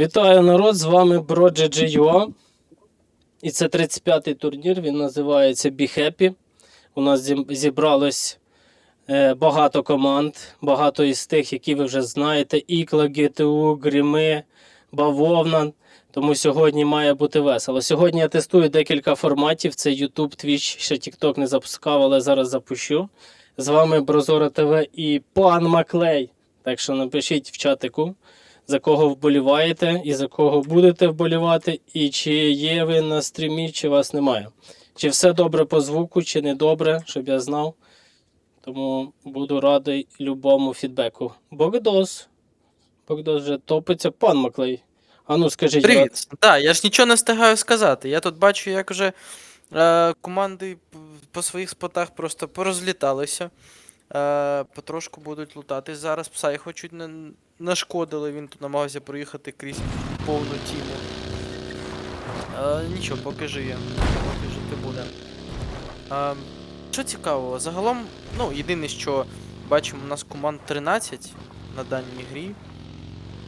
Вітаю народ! З вами BroGGUA. І це 35-й турнір. Він називається Be Happy. У нас зібралось е, багато команд, багато із тих, які ви вже знаєте: Ікла, ГТУ, Гріми, Бавовна. Тому сьогодні має бути весело. Сьогодні я тестую декілька форматів: це YouTube, Twitch, ще TikTok не запускав, але зараз запущу. З вами Брозора ТВ і пан Маклей. Так що напишіть в чатику за кого вболіваєте і за кого будете вболівати, і чи є ви на стрімі, чи вас немає. Чи все добре по звуку, чи не добре, щоб я знав. Тому буду радий любому фідбеку. Богдос. Богдос вже топиться. Пан Маклей. Ану, скажіть, Привіт. Так, я ж нічого не встигаю сказати. Я тут бачу, як вже е, команди по своїх спотах просто порозліталися. Е, потрошку будуть лутатись. Зараз Псайхо чуть не нашкодили, він тут намагався проїхати крізь повну тіму. Е, нічого, поки жиє. Поки жити буде. Е, що цікавого, загалом, ну, єдине, що бачимо, у нас команд 13 на даній грі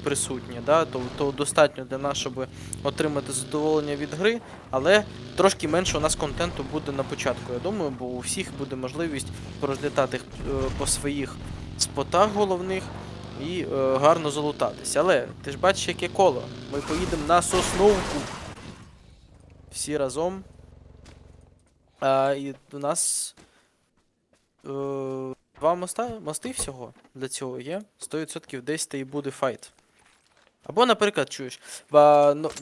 присутні, да? то, то достатньо для нас, щоб отримати задоволення від гри, але трошки менше у нас контенту буде на початку, я думаю, бо у всіх буде можливість порозлітати е, по своїх спотах головних і е, гарно залутатись. Але ти ж бачиш, яке коло. Ми поїдемо на сосновку. Всі разом. А, і у нас е, два моста, мости всього для цього є. 100% десь та і буде файт. Або, наприклад, чуєш,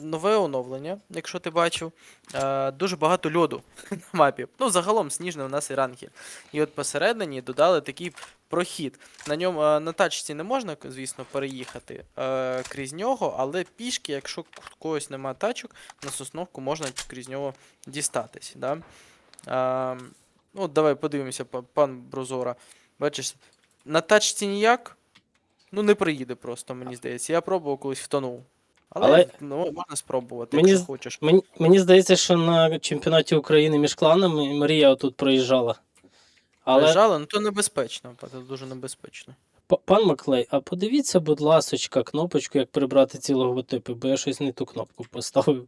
нове оновлення, якщо ти бачив, е, дуже багато льоду на мапі. Ну, загалом сніжний у нас і ранки. І от посередині додали такий прохід. На ньому е, на тачці не можна, звісно, переїхати е, крізь нього, але пішки, якщо когось нема тачок, на сосновку можна крізь нього дістатись. Да? Е, ну, давай подивимося, пан Брозора. Бачиш, на тачці ніяк. Ну, не приїде просто, мені здається. Я пробував колись втонув. Але, Але- ну, можна спробувати, Мені якщо з- хочеш. мені, мені здається, що на чемпіонаті України між кланами Марія тут проїжджала. Але Але... ну то небезпечно, це дуже небезпечно. П- Пан Маклей, а подивіться, будь ласочка, кнопочку, як прибрати ці логотипи, бо я щось не ту кнопку поставив.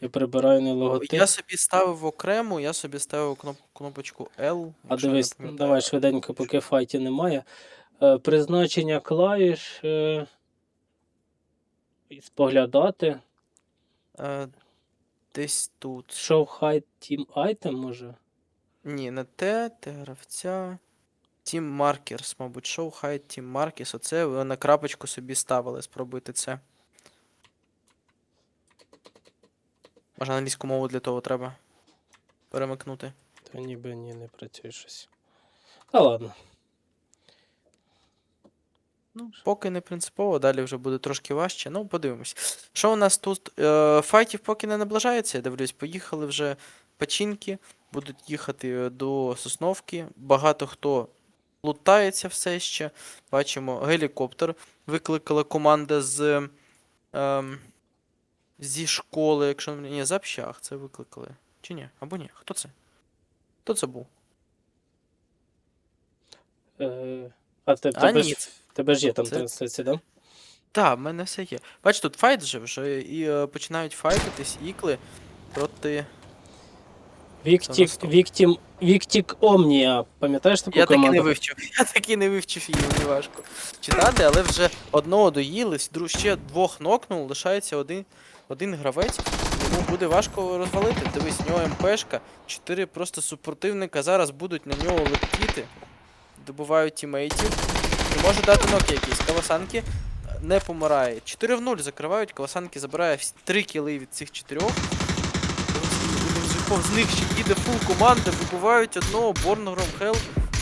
Я прибираю не логотип. Я собі ставив окремо, я собі ставив кноп... кнопочку L. А якщо не дивись, пам'ятаю. давай швиденько, поки файті немає. Е, призначення клавіш. Е, і споглядати. Е, десь тут. Show Hide Team Item, може? Ні, не те, те гравця. Team Markers, мабуть, Show Hide Team Markers. Оце ви на крапочку собі ставили, спробуйте це. Може англійську мову для того треба перемикнути. Та ніби ні, не працює щось. Та ладно. Ну, поки не принципово, далі вже буде трошки важче. Ну, подивимось. Що у нас тут? Е, файтів поки не наближається, я дивлюсь, поїхали вже печінки, будуть їхати е, до Сосновки. Багато хто лутається все ще. Бачимо, гелікоптер викликала команда з. Ем, зі школи, якщо не- ні, з общаг це викликали. Чи ні? Або ні? Хто це? Хто це був? Е, а те, А, ні. ж, тебе ж є там Це- трансляція, да? Так, в мене все є. Бач, тут файт же вже, і е, починають файтитись ікли проти. Віктік, наступне. Віктім, Віктік Омнія. Пам'ятаєш таку Я таки команду? не вивчив. Я таки не вивчив її, мені важко читати, але вже одного доїлись, друг ще двох нокнув, лишається один, один гравець. Йому буде важко розвалити. Дивись, в нього МПшка, чотири просто супротивника зараз будуть на нього летіти, добувають тімейтів. І може дати ноки якісь. Кавасанки не помирає. 4 в 0 закривають, Кавасанки забирає 3 кіли від цих чотирьох. Повз них ще їде фул команда, вибивають одного, Борнгром Хелл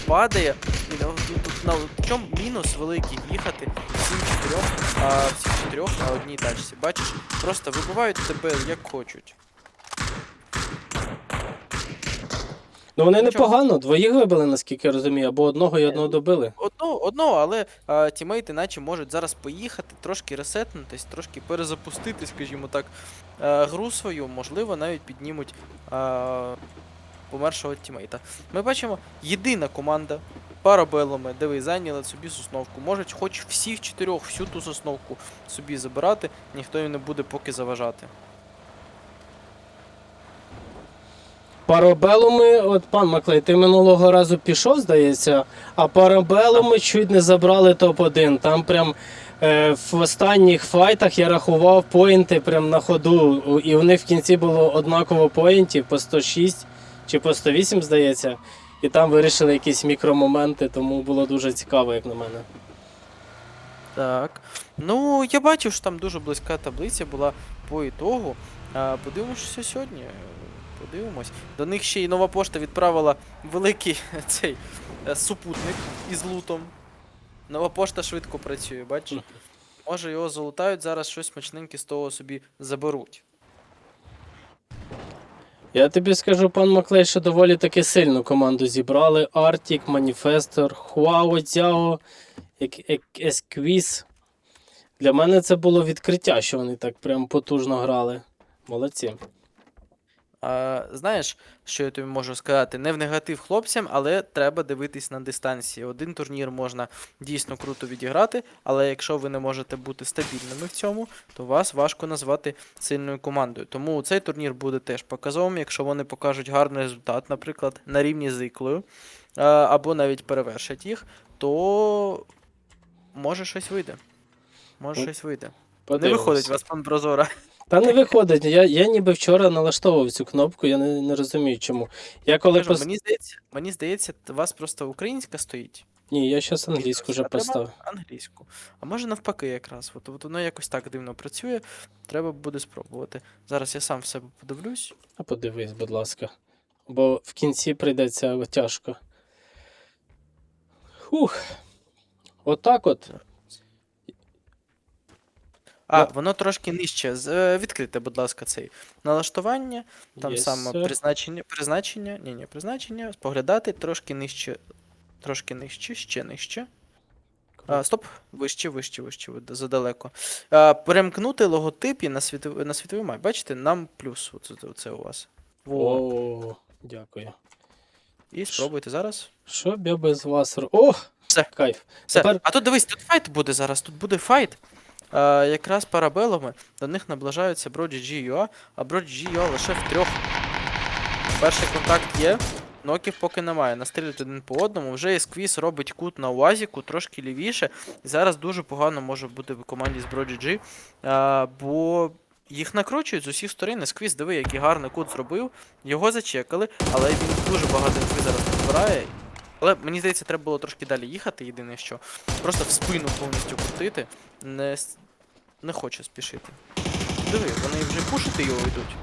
падає. На чому мінус великий їхати всім чотирьох, а всіх чотирьох на одній тачці. Бачиш, просто вибивають тебе як хочуть. Ну вони Нічого. непогано, двоїх вибили, наскільки я розумію, або одного і одного добили. Одного, одного, але а, тімейти наче можуть зараз поїхати, трошки ресетнутись, трошки перезапустити, скажімо так, а, гру свою, можливо, навіть піднімуть а, помершого тімейта. Ми бачимо єдина команда парабелами, де ви зайняли собі сосновку. Можуть хоч всіх чотирьох, всю ту сосновку собі забирати, ніхто їм не буде поки заважати. Парабелуми, от пан Маклей, ти минулого разу пішов, здається, а парабелуми чуть не забрали топ-1. Там прям е, в останніх файтах я рахував поінти прям на ходу. І у них в кінці було однаково поінтів по 106 чи по 108, здається. І там вирішили якісь мікромоменти, тому було дуже цікаво, як на мене. Так. Ну, я бачив, що там дуже близька таблиця була по ітогу. Подивимося, сьогодні. Подивимось. До них ще й нова пошта відправила великий цей е, супутник із лутом. Нова пошта швидко працює, бачиш? Може його залутають, зараз щось смачненьке з того собі заберуть. Я тобі скажу, пан Маклей, що доволі таки сильну команду зібрали. Артік, Маніфестор, Хуао Цяо, Есквіз. Для мене це було відкриття, що вони так прям потужно грали. Молодці. А, знаєш, що я тобі можу сказати? Не в негатив хлопцям, але треба дивитись на дистанції. Один турнір можна дійсно круто відіграти, але якщо ви не можете бути стабільними в цьому, то вас важко назвати сильною командою. Тому цей турнір буде теж показовим, якщо вони покажуть гарний результат, наприклад, на рівні з Іклою, або навіть перевершать їх, то може щось вийде. Може щось вийде. Не виходить у вас пан Прозора. Та не виходить. Я, я ніби вчора налаштовував цю кнопку, я не, не розумію чому. Я коли Кажу, пос... мені здається, мені здається, у вас просто українська стоїть. Ні, я зараз англійську вже поставив. Англійську. А може навпаки, якраз. От, от воно якось так дивно працює. Треба буде спробувати. Зараз я сам в себе подивлюсь. А подивись, будь ласка. Бо в кінці прийдеться тяжко. Хух. Отак от. А, Ну. воно трошки нижче. З- е, Відкрите, будь ласка, цей налаштування. Там Yes, саме sir. призначення. Призначення. Ні, ні, призначення. Споглядати трошки нижче. Трошки нижче, ще нижче. А, стоп, вище, вище, вище, задалеко. А, перемкнути логотип і на світовий, на світовий май. Бачите, нам плюс. Оце, оце у вас. Во. О, дякую. І спробуйте зараз. Що б я без вас О! Все. Кайф. Все. Тепер А тут дивись, тут файт буде зараз. Тут буде файт. А, якраз парабелами до них наближаються Броді G.U.A, а Броді G.U.A лише в трьох. Перший контакт є. Ноків поки немає. Настрілюють один по одному. Вже Есквіз робить кут на Уазіку, трошки лівіше. І зараз дуже погано може бути в команді з Броді G, бо їх накручують з усіх сторон. Есквіз, диви, який гарний кут зробив. Його зачекали, але він дуже багато інфи зараз набирає. Але мені здається, треба було трошки далі їхати, єдине що. Просто в спину повністю крутити. Не, не хоче спішити. Диви, вони вже пушити його йдуть.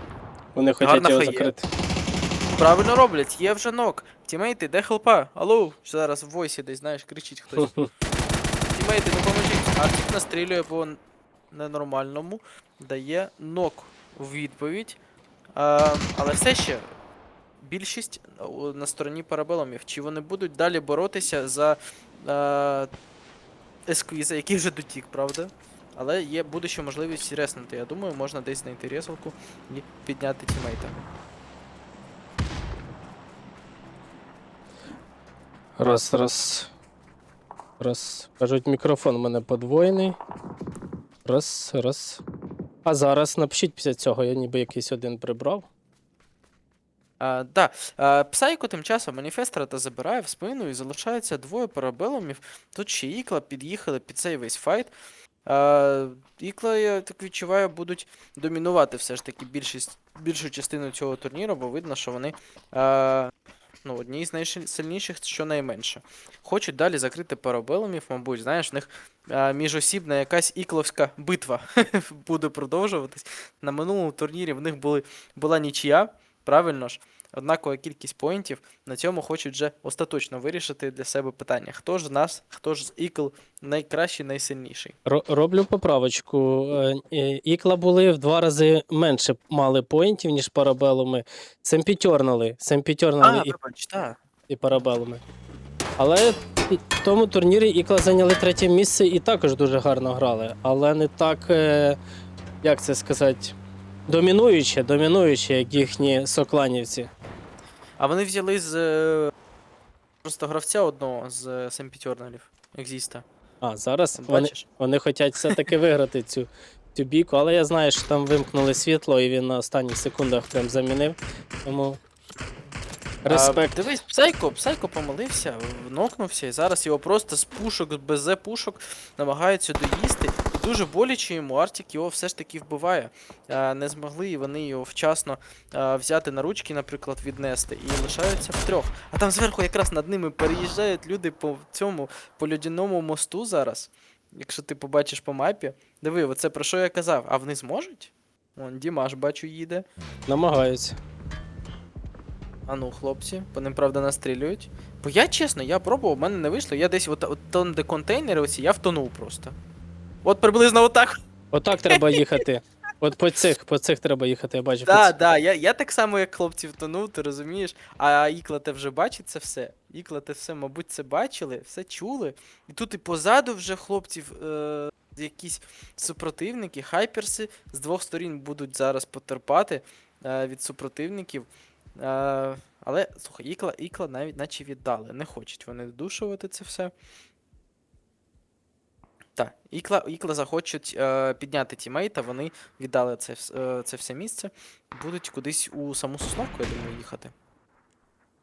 вони хочуть Гарна його хає. закрити. Правильно роблять, є вже нок. Тімейти, де хелпа? Алло, зараз в войсі десь, знаєш, кричить хтось. Тімейти, допоможіть. Артік настрілює по ненормальному, дає нок у відповідь. А, але все ще більшість на стороні парабеломів. Чи вони будуть далі боротися за а, есквіза, який вже дотік, правда? Але є буде ще можливість реснути. Я думаю, можна десь знайти резалку і підняти тімейта. Раз, раз. Раз. Кажуть, мікрофон у мене подвоєний. Раз, раз. А зараз напишіть після цього, я ніби якийсь один прибрав. А, да. А, Псайко тим часом маніфестора та забирає в спину і залишається двоє парабеломів. Тут ще Ікла під'їхали під цей весь файт. А, Ікла, я так відчуваю, будуть домінувати все ж таки більшість, більшу частину цього турніру, бо видно, що вони а, ну, одні з найсильніших, щонайменше. Хочуть далі закрити парабеломів, мабуть, знаєш, в них а, міжосібна якась ікловська битва буде продовжуватись. На минулому турнірі в них були, була нічия. Правильно ж, однакова кількість поінтів. На цьому хочуть вже остаточно вирішити для себе питання: хто ж з нас, хто ж з ікл найкращий, найсильніший. Ро- роблю поправочку. Е, Ікла були в два рази менше мали поінтів, ніж парабелуми. Семпітьорнали. Семпітьорнали і, вибач, і парабелуми. Але в тому турнірі Ікла зайняли третє місце і також дуже гарно грали. Але не так, е, як це сказати, домінуюче, домінуюче, як їхні сокланівці. А вони взяли з е, просто гравця одного з Семпітьорналів, Екзіста. А, зараз вони, Бачиш? вони хочуть все-таки виграти цю, цю бійку, але я знаю, що там вимкнули світло, і він на останніх секундах прям замінив. Тому. Респект. А, дивись, Псайко, Псайко помилився, нокнувся, і зараз його просто з пушок, з БЗ пушок намагаються доїсти. Дуже боляче йому Артік його все ж таки вбиває. Не змогли вони його вчасно взяти на ручки, наприклад, віднести, і лишаються втрьох. А там зверху якраз над ними переїжджають люди по цьому по льодяному мосту зараз. Якщо ти побачиш по мапі. Диви, оце про що я казав. А вони зможуть? Вон, Дімаш, бачу, їде. Намагаються. А ну, хлопці, по ним, правда, настрілюють. Бо я чесно, я пробував, в мене не вийшло. Я десь от, от там, де контейнери оці, я втонув просто. От приблизно отак. Отак треба їхати. От по цих, по цих треба їхати, я бачу. по Да, цих. да, я, я так само, як хлопці втонув, ти розумієш. А Ікла те вже бачить це все. Ікла те все, мабуть, це бачили, все чули. І тут і позаду вже хлопців е, якісь супротивники, хайперси з двох сторін будуть зараз потерпати е, від супротивників. Е, але, слухай, Ікла, Ікла навіть наче віддали. Не хочуть вони душувати це все. Так, Ікла, Ікла захочуть е, підняти тімейта, вони віддали це, е, це все місце. Будуть кудись у саму Сосновку, я думаю, їхати.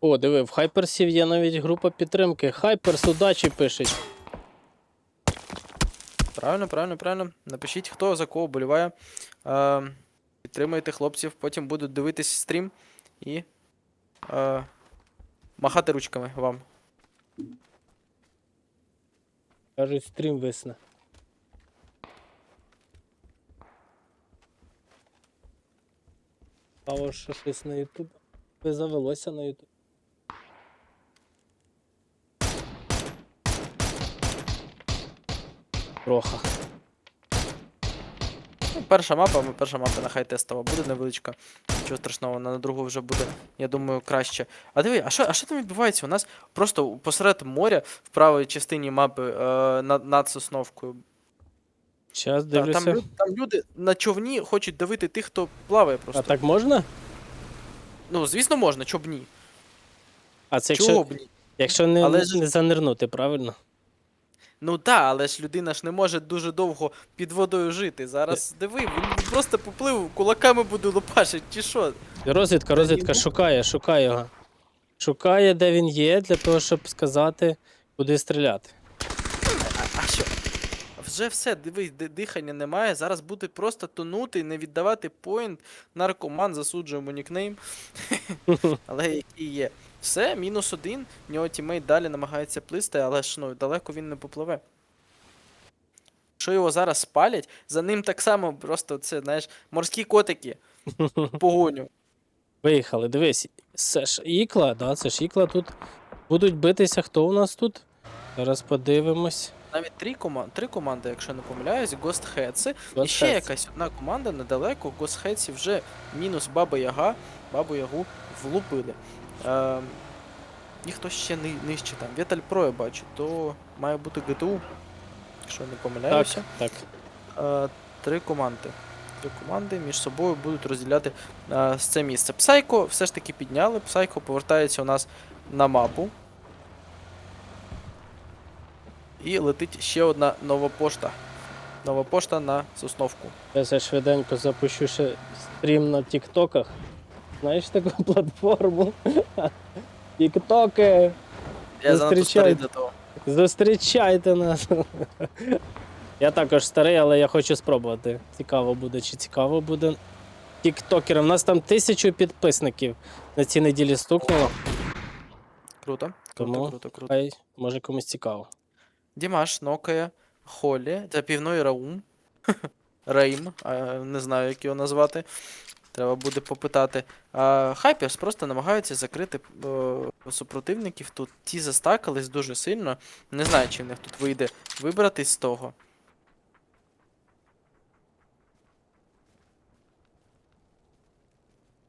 О, диви, в Хайперсів є навіть група підтримки. Хайперс удачі пишуть. Правильно, правильно, правильно. Напишіть, хто за кого боліває. Е, підтримуйте хлопців, потім будуть дивитись стрім і е, махати ручками вам. Кажуть, стрім висне. Стало що щось на Ютуб. Ви завелося на Ютуб. Троха. Перша мапа, перша мапа нехай тестова буде невеличка. Нічого страшного, вона на другу вже буде, я думаю, краще. А диви, а що, а що там відбувається? У нас просто посеред моря в правій частині мапи е, над, над Сосновкою. Зараз дивлюся. там, там люди на човні хочуть давити тих, хто плаває А так можна? Ну, звісно, можна, чоб ні. А це Чого якщо, б ні? якщо не, Але ж- не занирнути, правильно? Ну так, але ж людина ж не може дуже довго під водою жити. Зараз диви, він просто поплив, кулаками буде лопашить, чи що? Розвідка, розвідка шукає, шукає його. Шукає, де він є, для того, щоб сказати, куди стріляти. А, а що? Вже все, дивись, ди- дихання немає. Зараз буде просто тонути, не віддавати поінт. Наркоман, засуджуємо нікнейм. але який є. Все, мінус один. В нього тімейт далі намагається плисти, але ж ну, далеко він не попливе. Якщо його зараз спалять, за ним так само просто це, знаєш, морські котики. Погоню. Виїхали, дивись, це ж ікла, да, це ж ікла тут. Будуть битися, хто у нас тут? Зараз подивимось. Навіть три, кома... три команди, якщо не помиляюсь, Ghost І ще якась одна команда недалеко. Heads вже мінус Баба Яга. Бабу Ягу влупили. Е... Ніхто ще ни... нижче там. Віталь Про я бачу, то має бути ГТУ, якщо не Так, помиляюся. так. Е... Три команди. Три команди між собою будуть розділяти е... це місце. Псайко все ж таки підняли. Псайко повертається у нас на мапу. І летить ще одна нова пошта. Нова пошта на Сосновку. Я швиденько запущу ще стрім на тіктоках. Знаєш таку платформу? Тіктоки! Я занадто старий до того. Зустрічайте нас. Я також старий, але я хочу спробувати. Цікаво буде, чи цікаво буде. Тіктокерам. У нас там тисячу підписників на цій неділі стукнуло. Круто. Круто, Тому круто, круто. Хай може комусь цікаво. Дімаш нокає Холі та півної Раум. Рейм, не знаю, як його назвати. Треба буде попитати. А, Хайперс просто намагаються закрити е, супротивників тут. Ті застакались дуже сильно. Не знаю, чи в них тут вийде вибратись з того.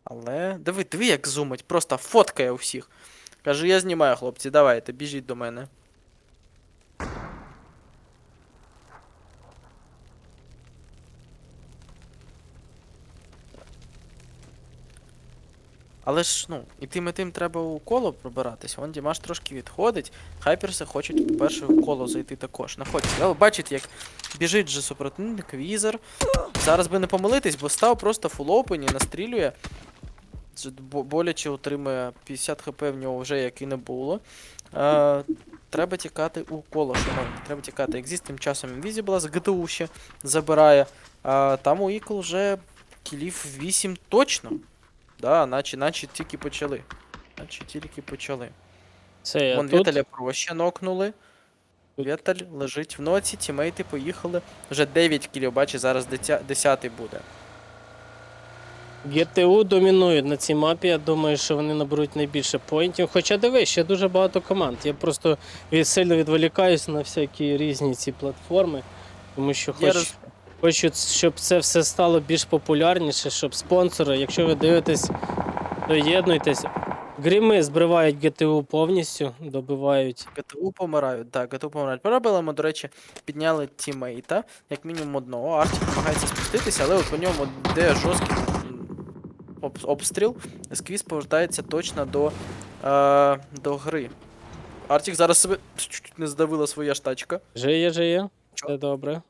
Але. Диви, диви, як зумить, просто фоткає усіх. Каже, я знімаю, хлопці, давайте, біжіть до мене. Але ж, ну, і тим і тим треба у коло пробиратися. Вон Дімаш трошки відходить. Хайперси хочуть, по-перше, у коло зайти також. Не хочуть. Але бачите, як біжить же супротивник, візер. Зараз би не помилитись, бо став просто фулопені, настрілює. Боляче отримує 50 хп в нього вже як і не було. Е, треба тікати у коло, шановні. Треба тікати. Екзіст тим часом Invisible з ГТУ ще забирає. А там у Ікл вже кілів 8 точно. Да, наче, наче тільки почали. Наче тільки почали. Це я Вон тут. Віталя проще нокнули. Віталь лежить в ноці, тімейти поїхали. Вже 9 кілів, бачиш, зараз 10 буде. ГТУ домінують на цій мапі. Я думаю, що вони наберуть найбільше поінтів. Хоча дивись, ще дуже багато команд. Я просто від- сильно відволікаюся на всякі різні ці платформи, тому що Я хоч, хочу, щоб це все стало більш популярніше, щоб спонсори, якщо ви дивитесь, доєднуйтесь. Гріми збривають ГТУ повністю, добивають. ГТУ помирають, так, ГТУ помирають. Парабелами, до речі, підняли тімейта, як мінімум одного. Артік намагається спуститися, але от по ньому де жорсткий об- обстріл. Сквіз повертається точно до, е, до гри. Артік зараз себе чуть-чуть не здавила своя ж тачка. Жиє, жиє. Все добре.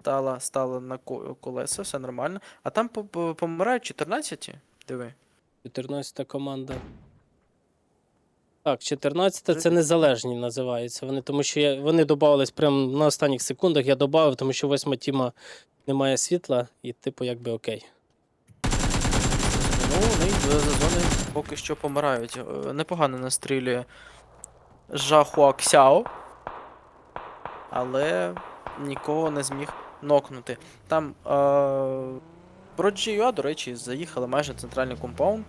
Стала, стала на колеса, все нормально. А там по- по- помирають 14? Диви. 14 команда. Так, 14 це незалежні називаються. Вони, тому що я, вони додавались прямо на останніх секундах. Я додав, тому що восьма тіма немає світла, і типу якби окей. Ну, вони за зони поки що помирають. Е, Непогано настрілює Жахуа Ксяо. Але нікого не зміг нокнути. Там е, до речі, заїхали майже в центральний компаунд.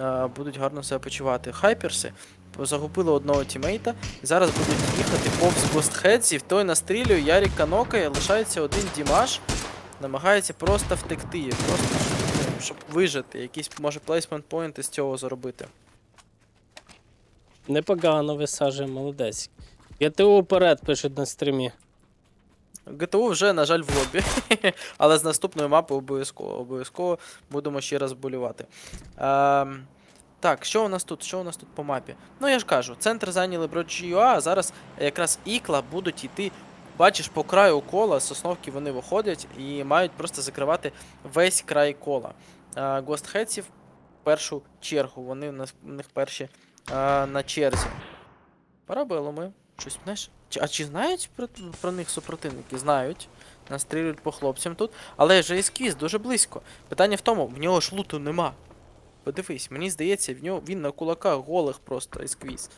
Е, будуть гарно себе почувати. Хайперси загубили одного тімейта і зараз будуть їхати повз гостхедзів. Той настрілює, Яріка нокає, лишається один Дімаш. Намагається просто втекти, просто щоб вижити, якийсь може плейсмент поінт із цього заробити. Непогано висаджує, молодець. ГТУ вперед пишуть на стрімі. ГТУ вже, на жаль, в лобі. Але з наступної мапи обов'язково обов'язково будемо ще раз болювати. Ем, так, що у нас тут? Що у нас тут по мапі? Ну я ж кажу, центр зайняли Broad.ua, а зараз якраз ікла будуть йти. Бачиш, по краю кола сосновки вони виходять і мають просто закривати весь край кола. Гостхедсів в першу чергу. Вони в них перші е, на черзі. Парабелами. Щось, знаєш. Чи, а чи знають про, про них супротивники? Знають. Настрілюють по хлопцям тут. Але же есквіз дуже близько. Питання в тому, в нього ж луту нема. Подивись, мені здається, в нього він на кулаках голих просто есквіз.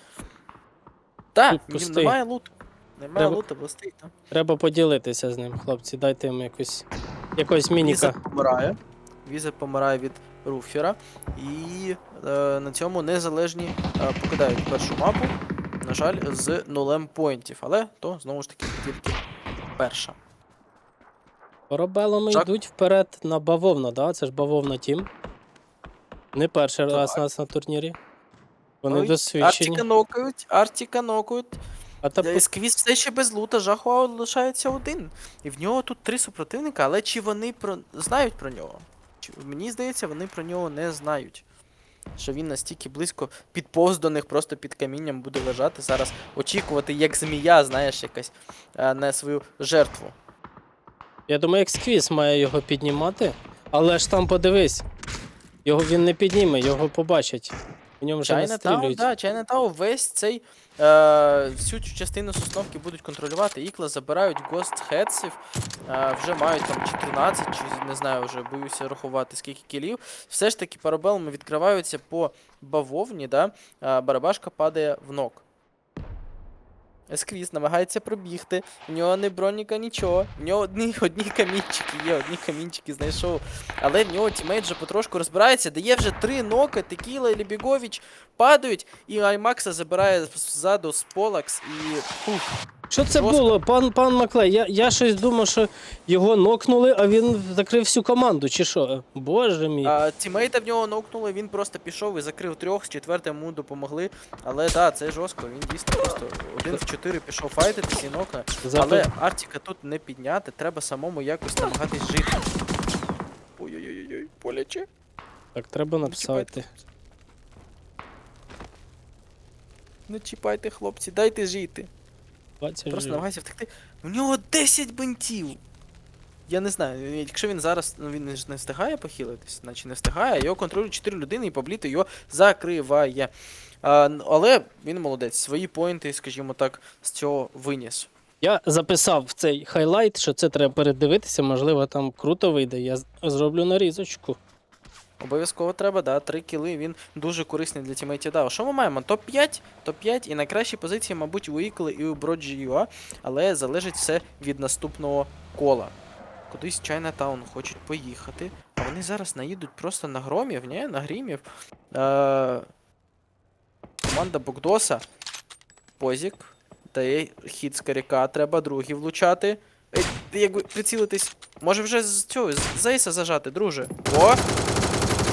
Так, Тут в нім пустий. немає луту. Немає Треба- луту, блистить там. Треба поділитися з ним, хлопці. Дайте їм якусь якогось мініка. Віза помирає. Віза помирає від руфера. І е, на цьому незалежні е, покидають першу мапу. На жаль, з нулем поінтів. Але то знову ж таки тільки перша. Корабелами Жак- йдуть вперед на бавовна, да? Це ж бавовна тім. Не перший раз Так. нас на турнірі. Вони Ой, досвідчені. Артіка нокають, Артіка нокають. А та Е, Сквіз все ще без лута, Жахуа лишається один. І в нього тут три супротивника, але чи вони про... знають про нього? Чи... Мені здається, вони про нього не знають. Що він настільки близько підповз до них, просто під камінням буде лежати. Зараз очікувати, як змія, знаєш, якась е, на свою жертву. Я думаю, як сквіз має його піднімати, але ж там подивись. Його він не підніме, його побачать. У ньому вже Чайнатаун, настрілюють. да, Чайнатау весь цей е, всю цю частину сосновки будуть контролювати. Ікла забирають гост хедсів, е, вже мають там 14, чи не знаю, вже боюся рахувати скільки кілів. Все ж таки парабелами відкриваються по бавовні, да? е, барабашка падає в ног. Есквіз намагається пробігти, У нього не броніка, нічого. У нього одні, одні камінчики є, одні камінчики знайшов. Але в нього тімейт вже потрошку розбирається, дає вже три ноки, Текіла і Лібігович падають, і Аймакса забирає ззаду з Полакс і. Фух, Що це Жорстко. було, пан, пан Маклей? Я, я щось думав, що його нокнули, а він закрив всю команду, чи що? Боже мій. а, тімейта в нього нокнули, він просто пішов і закрив трьох, з четвертим йому допомогли. Але так, це жорстко, він дійсно просто один в чотири пішов файтитись і нокне. Зато Але Артіка тут не підняти, треба самому якось намагатись жити. Ой-ой-ой, боляче. так треба написати. Не чіпайте, хлопці, дайте жити. 20 Просто намагайся втекти. У нього 10 бинтів. Я не знаю, якщо він зараз ну, він ж не встигає похилитись, наче не встигає, його контролюють 4 людини і Пабліто його закриває. А, але він молодець, свої поінти, скажімо так, з цього виніс. Я записав в цей хайлайт, що це треба передивитися, можливо, там круто вийде. Я зроблю нарізочку. Обов'язково треба, да, 3 кіли, він дуже корисний для тімейтів DAO. Що ми маємо? Топ-5, топ-5 і найкращі позиції, мабуть, у і у Broad.ua, але залежить все від наступного кола. Кудись Чайнатаун хочуть поїхати, а вони зараз наїдуть просто на громів, ні? На грімів. Е- команда Богдоса. Позік. Дає хід з каряка, треба другий влучати. Ти якби прицілитись. Може вже з цього, з Зейса зажати, друже. О!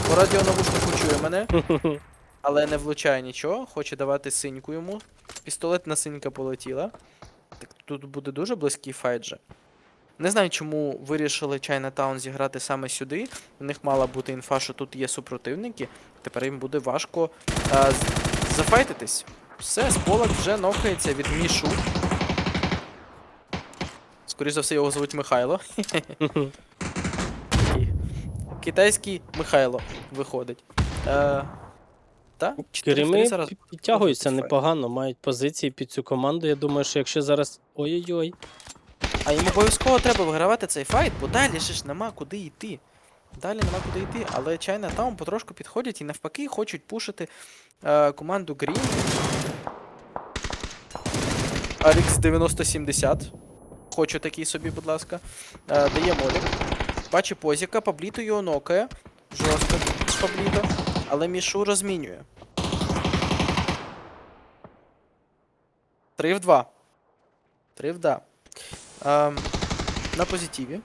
По радіонавушнику чує мене, але не влучає нічого. Хоче давати синьку йому. Пістолетна синька полетіла. Так тут буде дуже близький файт же. Не знаю, чому вирішили Chinatown зіграти саме сюди. У них мала бути інфа, що тут є супротивники. Тепер їм буде важко а, зафайтитись. Все, сполак вже нокається від Мішу. Скоріше за все, його звуть Михайло. Китайський Михайло виходить. Е, та? 4-3 Керіми зараз. підтягуються непогано, мають позиції під цю команду. Я думаю, що якщо зараз. Ой-ой-ой. А їм обов'язково треба вигравати цей файт, бо далі ще ж нема куди йти. Далі нема куди йти, але Chinatown потрошку підходять і навпаки хочуть пушити е, команду Green. RX 9070. Хочу такий собі, будь ласка. Е, дає молік. Бачить позіка, Пабліто його нокає. Жорстко з. Але Мішу розмінює. 3 в 2. 3 в 2. Ем, на позитиві.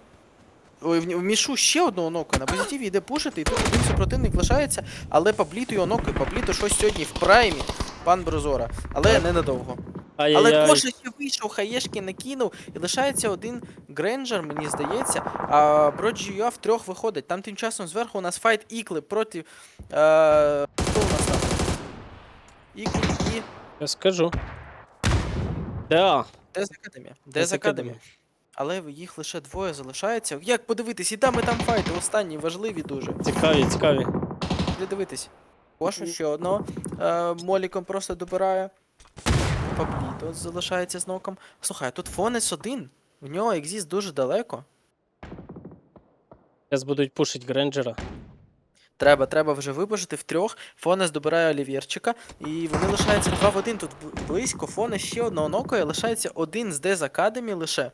Ой, в, мішу ще одного нока. На позитиві йде пушити, і тут один супротивник лишається, але Пабліто його нокає. Пабліто щось сьогодні в праймі, пан Брозора. Але ненадовго. Але. Коша ще вийшов, хаєшки накинув, і лишається один Гренджер, мені здається. А Броджіюа в трьох виходить. Там тим часом зверху у нас файт Ікли проти. Е, хто у нас там? Ікли і. Я скажу. Да. Дез Академія. Дез Академія. Але їх лише двоє залишається. Як подивитись, і там, і там файти, останні, важливі дуже. Цікаві, цікаві. Де дивитись? Кошу ще одного. Е, моліком просто добирає. Пабліто залишається з ноком. Слухай, тут Фонес один. В нього екзіст дуже далеко. Зараз будуть пушить Гренджера. Треба, треба вже вибожити в трьох. Фонес добирає Олівєрчика. І вони лишаються 2 в 1 тут близько. Фонес ще одного нокає. Лишається один з Дез Академі лише.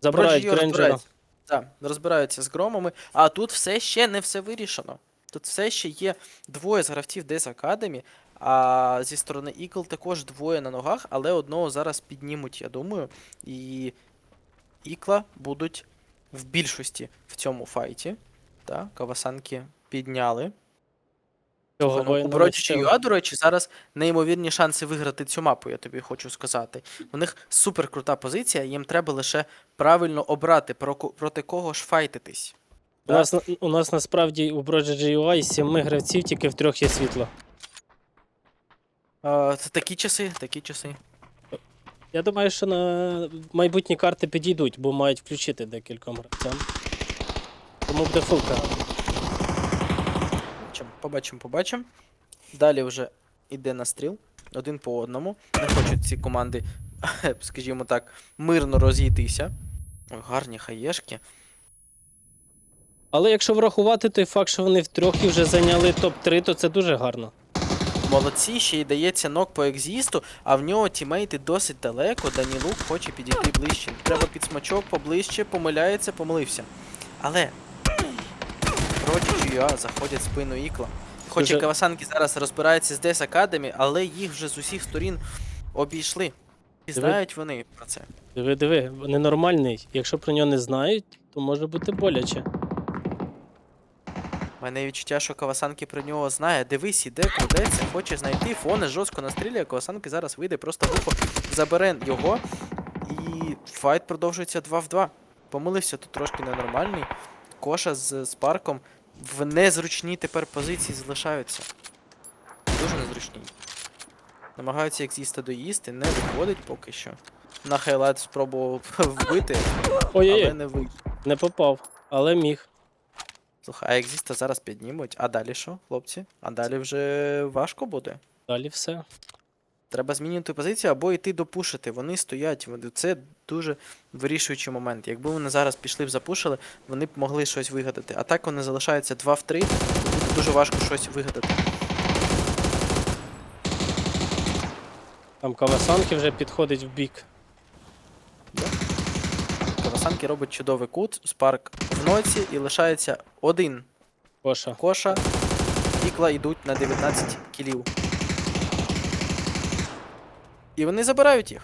Забирають Гренджера. Так, розбираються з громами. А тут все ще не все вирішено. Тут все ще є двоє з гравців Дез Академі, а зі сторони Ікл також двоє на ногах, але одного зараз піднімуть, я думаю. І Ікла будуть в більшості в цьому файті. Так, Кавасанки підняли. У Бродчі. Юа, до речі, зараз неймовірні шанси виграти цю мапу, я тобі хочу сказати. У них супер крута позиція, їм треба лише правильно обрати, проти кого ж файтитись. У нас, у нас насправді у GUI з семи гравців тільки в трьох є світло. Це такі часи, такі часи. Я думаю, що на майбутні карти підійдуть, бо мають включити декільком гравцям. Тому буде фулка. Побачимо, побачимо, побачимо. Далі вже йде настріл. Один по одному. Не хочуть ці команди, скажімо так, мирно розійтися. Ой, гарні хаєшки. Але якщо врахувати той факт, що вони втрьох і вже зайняли топ-3, то це дуже гарно. Молодці, ще й дається нок по екзісту, а в нього тімейти досить далеко. Данілук хоче підійти ближче. Треба під смачок поближче, помиляється, помилився. Але проти Юа заходять в спину Ікла. Хоч і Кавасанки зараз розбираються з Дес Академі, але їх вже з усіх сторін обійшли. І знають вони про це. Диви, диви, ненормальний. Якщо про нього не знають, то може бути боляче. Мене відчуття, що Кавасанки про нього знає. Дивись, іде, крадеться, хоче знайти. Фоне жорстко настрілює. Кавасанки зараз вийде, просто вухо забере його. І файт продовжується 2 в 2. Помилився тут трошки ненормальний. Коша з Спарком в незручній тепер позиції залишаються. Дуже незручній. Намагаються екзіста доїсти, не виходить поки що. На хайлайт спробував вбити, але не вийшло. не попав, але міг. Слухай, а екзіста зараз піднімуть. А далі що, хлопці? А далі вже важко буде. Далі все. Треба змінювати позицію або йти допушити. Вони стоять. Це дуже вирішуючий момент. Якби вони зараз пішли б запушили, вони б могли щось вигадати. А так вони залишаються 2 в 3, буде дуже важко щось вигадати. Там Кавасанки вже підходить в бік. Кавасанки робить чудовий кут, спарк ноці і лишається один Коша. коша. Ікла йдуть на 19 кілів. І вони забирають їх.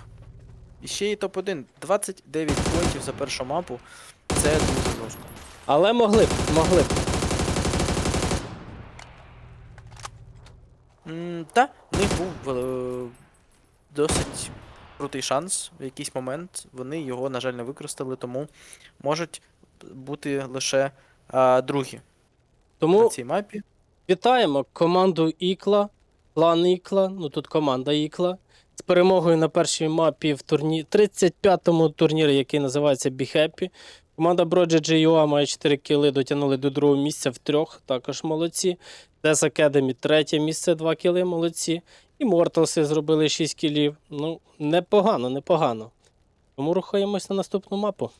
І ще й топ-1. 29 поінтів за першу мапу. Це дуже жорстко. Але могли б, могли б. М, Та, в них був е, досить крутий шанс в якийсь момент. Вони його, на жаль, не використали, тому можуть бути лише е, другі на цій мапі. вітаємо команду Ікла, клан Ікла, ну тут команда Ікла. З перемогою на першій мапі в турні... 35-му турнірі, який називається Be Happy. Команда Broja GUA має 4 кіли, дотягнули до другого місця в трьох, також молодці. Death Academy третє місце, 2 кіли, молодці. І Mortals зробили 6 кілів. Ну, непогано, непогано. Тому рухаємось на наступну мапу.